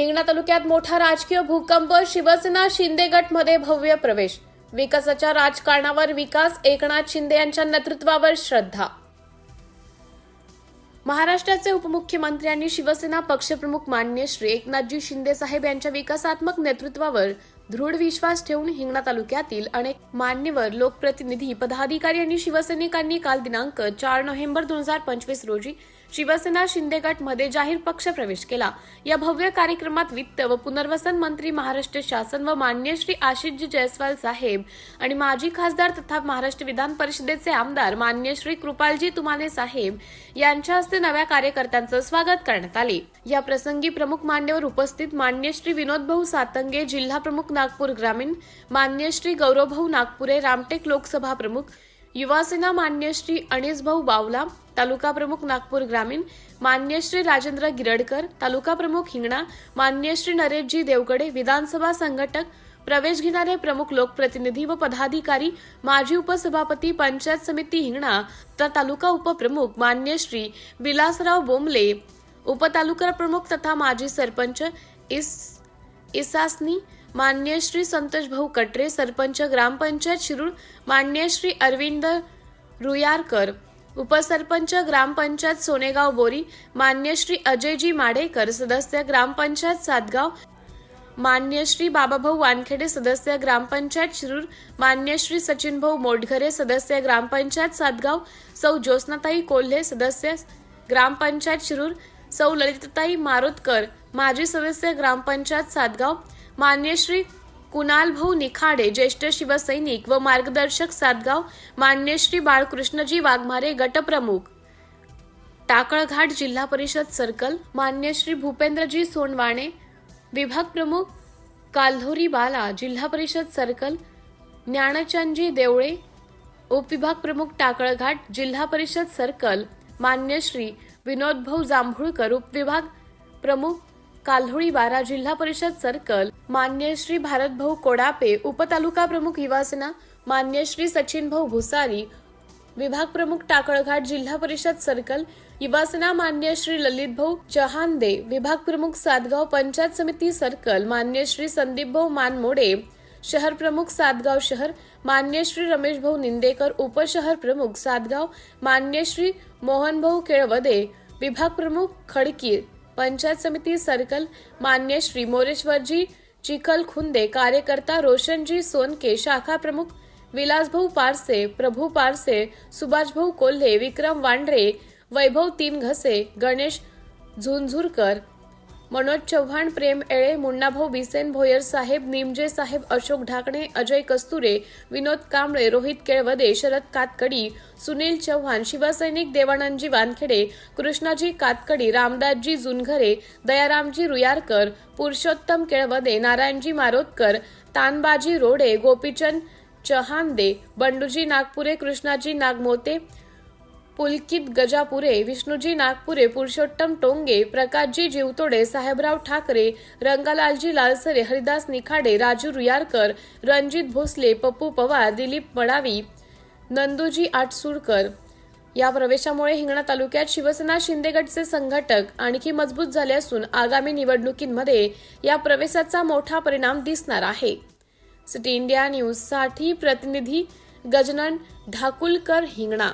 हिंगणा तालुक्यात मोठा राजकीय भूकंप शिवसेना शिंदे गटमध्ये भव्य प्रवेश. विकासाच्या राजकारणावर विकास एकनाथ शिंदे यांच्या नेतृत्वावर श्रद्धा. महाराष्ट्राचे उपमुख्यमंत्री आणि शिवसेना पक्षप्रमुख मान्य श्री एकनाथजी शिंदे साहेब यांच्या विकासात्मक नेतृत्वावर दृढ विश्वास ठेवून हिंगणा तालुक्यातील अनेक मान्यवर लोकप्रतिनिधी पदाधिकारी आणि शिवसैनिकांनी काल दिनांक चार नोव्हेंबर दोन हजार पंचवीस रोजी शिवसेना शिंदे गटमध्ये जाहीर पक्ष प्रवेश केला. या भव्य कार्यक्रमात वित्त व पुनर्वसन मंत्री महाराष्ट्र शासन व मान्य श्री आशिषजी जयस्वाल साहेब आणि माजी खासदार तथा महाराष्ट्र विधान परिषदेचे आमदार मान्य श्री कृपालजी तुमाने साहेब यांच्या हस्ते नव्या कार्यकर्त्यांचं स्वागत करण्यात आले. या प्रसंगी प्रमुख मान्यवर उपस्थित मान्य श्री विनोद भाऊ सातंगे जिल्हा प्रमुख नागपूर ग्रामीण मान्य श्री गौरवभाऊ नागपुरे रामटेक लोकसभा प्रमुख युवासेना मान्य श्री बावला तालुका प्रमुख नागपूर ग्रामीण मान्य श्री राजेंद्र गिरडकर तालुका प्रमुख हिंगणा मान्य श्री नरेशजी देवगडे विधानसभा संघटक प्रवेश घेणारे प्रमुख लोकप्रतिनिधी व पदाधिकारी माजी उपसभापती पंचायत समिती हिंगणा तर तालुका उपप्रमुख मान्य श्री विलासराव बोमले उपतालुका प्रमुख तथा माजी सरपंच इस इसासनी मान्य श्री संतोष भाऊ कटरे सरपंच ग्रामपंचायत शिरूर मान्य श्री अरविंद रुयारकर उपसरपंच ग्रामपंचायत सोनेगाव बोरी मान्य श्री अजयजी माडेकर सदस्य ग्रामपंचायत सातगाव मान्य श्री बाबाभाऊ वानखेडे सदस्य ग्रामपंचायत शिरूर मान्य श्री सचिन भाऊ मोटघरे सदस्य ग्रामपंचायत सातगाव सौ ज्योत्नाताई कोल्हे सदस्य ग्रामपंचायत शिरूर सौ ललितताई मारोतकर माजी सदस्य ग्रामपंचायत सातगाव मान्य श्री निखाडे ज्येष्ठ शिवसैनिक व मार्गदर्शक सातगाव मान्य श्री बाळकृष्णजी वाघमारे गटप्रमुख. टाकळघाट जिल्हा परिषद सर्कल मान्य श्री भूपेंद्रजी सोनवाणे विभाग प्रमुख काल्होरी बाला जिल्हा परिषद सर्कल ज्ञानचंदजी देवळे उपविभाग प्रमुख टाकळघाट जिल्हा परिषद सर्कल मान्य श्री विनोद जांभुळकर उपविभाग प्रमुख काल्होळी बारा जिल्हा परिषद सर्कल मान्य श्री कोडापे उपतालुका प्रमुख युवासेना मान्य श्री सचिन भाऊ भुसारी विभाग प्रमुख टाकळघाट जिल्हा परिषद सर्कल युवासेना मान्य श्री ललित भाऊ चहांदे विभाग प्रमुख सातगाव पंचायत समिती सर्कल मान्य श्री संदीप भाऊ मानमोडे शहर प्रमुख सातगाव शहर मान्य श्री रमेश भाऊ निंदेकर उपशहर प्रमुख सातगाव मान्य श्री मोहन भाऊ केळवदे विभाग प्रमुख खडकी पंचायत समिती सर्कल मान्य श्री मोरेश्वरजी चिखल खुंदे कार्यकर्ता रोशनजी सोनके शाखा प्रमुख विलासभाऊ पारसे प्रभू पारसे सुभाषभाऊ कोल्हे विक्रम वांड्रे वैभव तीन घसे गणेश झुंझुरकर मनोज चव्हाण प्रेम एळे मुन्नाभाऊ बिसेन भोयर साहेब निमजे साहेब अशोक ढाकणे अजय कस्तुरे विनोद कांबळे रोहित केळवदे शरद कातकडी सुनील चव्हाण शिवसैनिक देवानंदजी वानखेडे कृष्णाजी कातकडी रामदासजी जुनघरे दयारामजी रुयारकर पुरुषोत्तम केळवदे नारायणजी मारोतकर तानबाजी रोडे गोपीचंद चहांदे बंडूजी नागपुरे कृष्णाजी नागमोते पुलकित गजापुरे विष्णूजी नागपुरे पुरुषोत्तम टोंगे प्रकाशजी जीवतोडे साहेबराव ठाकरे रंगालालजी लालसरे हरिदास निखाडे राजू रुयारकर रणजित भोसले पप्पू पवार दिलीप मडावी नंदूजी आटसूरकर. या प्रवेशामुळे हिंगणा तालुक्यात शिवसेना शिंदेगडचे संघटक आणखी मजबूत झाले असून आगामी निवडणुकींमध्ये या प्रवेशाचा मोठा परिणाम दिसणार आहे. सिटी इंडिया न्यूजसाठी प्रतिनिधी गजनन ढाकुलकर हिंगणा.